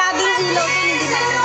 शादी हुई लोगों ने दिलाई